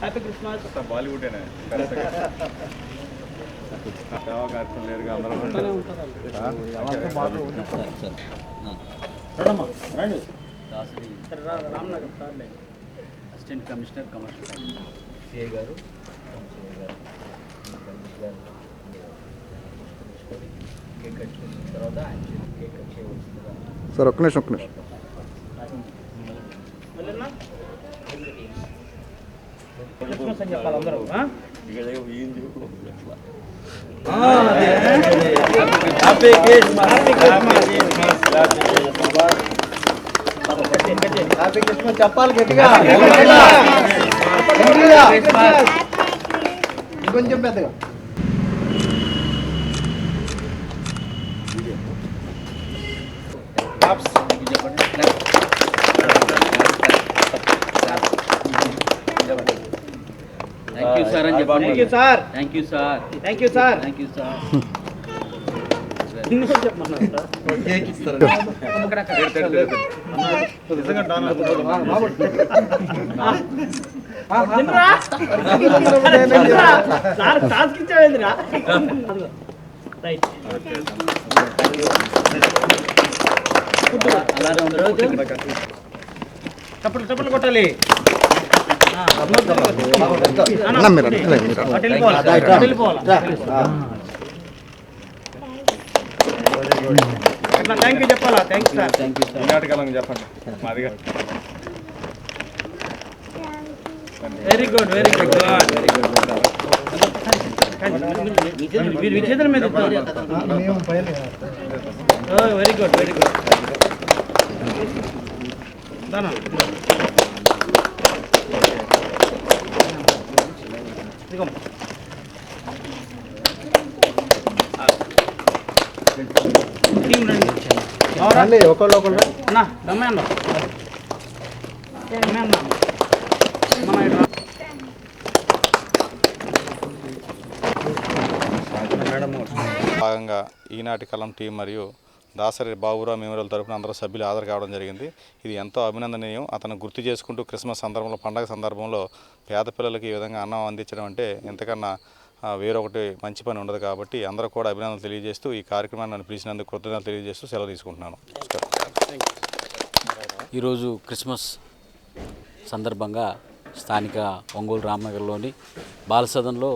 Happy Christmas Bollywood లేరుగా అందరూ రామ్నగర్ సార్లే అసిస్టెంట్ కమిషనర్ కమర్షియల్. సిఐ గారు గారు కట్ చేసిన తర్వాత ఆయన చేతికి కేక్ కట్ చేయవలసిందిగా సార్ ఒక్క నిమిషం ఒక్క నిమిషం క్రిస్మస్ అని చెప్పాలి అందరూ ఆ? హ్యాపీ క్రిస్మస్ చెప్పాలి గట్టిగా కొంచెం పెద్దగా థ్యాంక్ యూ సార్ అని చెప్పండి thank you sir thank you sir thank you sir thank you sir అలానే ఉండదు చప్పట్లు చప్పట్లు కొట్టాలి. అన్న మీరు అట్లే మీరు అటు thank you sir. Thank you ఈనాటికాలం చెప్పండి Madiga very good very good very good మీరు మీద వెరీ గుడ్ వెరీ గుడ్ దానా ఇదిగో టీం రండి ఒకళ్ళు అన్నా మన. భాగంగా ఈనాటి కలం టీం మరియు దాసరి బాబురావు మెమోరియల్ తరపున అందరూ సభ్యులు హాజరు కావడం జరిగింది. ఇది ఎంతో అభినందనీయం. అతను గుర్తు చేసుకుంటూ క్రిస్మస్ సందర్భంలో పండగ సందర్భంలో పేద పిల్లలకి ఈ విధంగా అన్నం అందించడం అంటే ఎంతకన్నా వేరొకటి మంచి పని ఉండదు కాబట్టి అందరూ కూడా అభినందనలు తెలియజేస్తూ ఈ కార్యక్రమాన్ని నన్ను పిలిచినందుకు కృతజ్ఞతలు తెలియజేస్తూ సెలవు తీసుకుంటున్నాను. ఈరోజు క్రిస్మస్ సందర్భంగా స్థానిక ఒంగోలు రామనగర్లోని బాలసదన్లో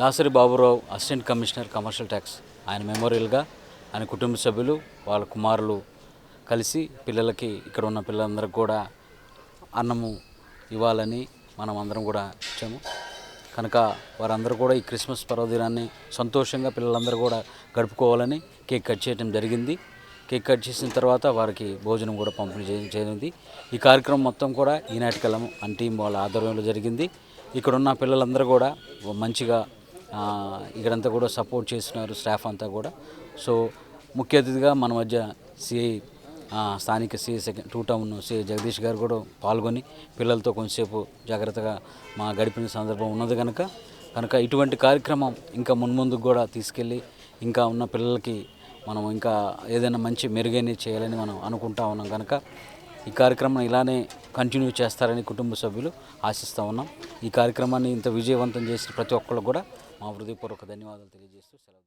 Dasari Baburao assistant commissioner commercial tax ఆయన మెమోరియల్గా ఆయన కుటుంబ సభ్యులు వాళ్ళ కుమారులు కలిసి పిల్లలకి ఇక్కడ ఉన్న పిల్లలందరికీ కూడా అన్నము ఇవ్వాలని మనం అందరం కూడా ఇచ్చాము. కనుక వారందరూ కూడా ఈ క్రిస్మస్ పర్వదినాన్ని సంతోషంగా పిల్లలందరూ కూడా గడుపుకోవాలని కేక్ కట్ చేయడం జరిగింది. కేక్ కట్ చేసిన తర్వాత వారికి భోజనం కూడా పంపిణీ జరిగింది. ఈ కార్యక్రమం మొత్తం కూడా ఈనాటి కలం అన్ టీం వాళ్ళ ఆధ్వర్యంలో జరిగింది. ఇక్కడ ఉన్న పిల్లలందరూ కూడా మంచిగా ఇక్కడంతా కూడా సపోర్ట్ చేస్తున్నారు స్టాఫ్ అంతా కూడా. సో ముఖ్య అతిథిగా మన మధ్య సిఐ స్థానిక CI second two town CI Jagadish గారు కూడా పాల్గొని పిల్లలతో కొంచెంసేపు జాగ్రత్తగా మా గడిపిన సందర్భం ఉన్నది కనుక కనుక ఇటువంటి కార్యక్రమం ఇంకా మున్ముందుకు కూడా తీసుకెళ్ళి ఇంకా ఉన్న పిల్లలకి మనం ఇంకా ఏదైనా మంచి మెరుగైన చేయాలని మనం అనుకుంటా ఉన్నాం కనుక ఈ కార్యక్రమం ఇలానే కంటిన్యూ చేస్తారని కుటుంబ సభ్యులు ఆశిస్తూ ఉన్నాం. ఈ కార్యక్రమాన్ని ఇంత విజయవంతం చేసిన ప్రతి ఒక్కళ్ళు కూడా మా హృదయపూర్వక ధన్యవాదాలు తెలియజేస్తూ సెలవు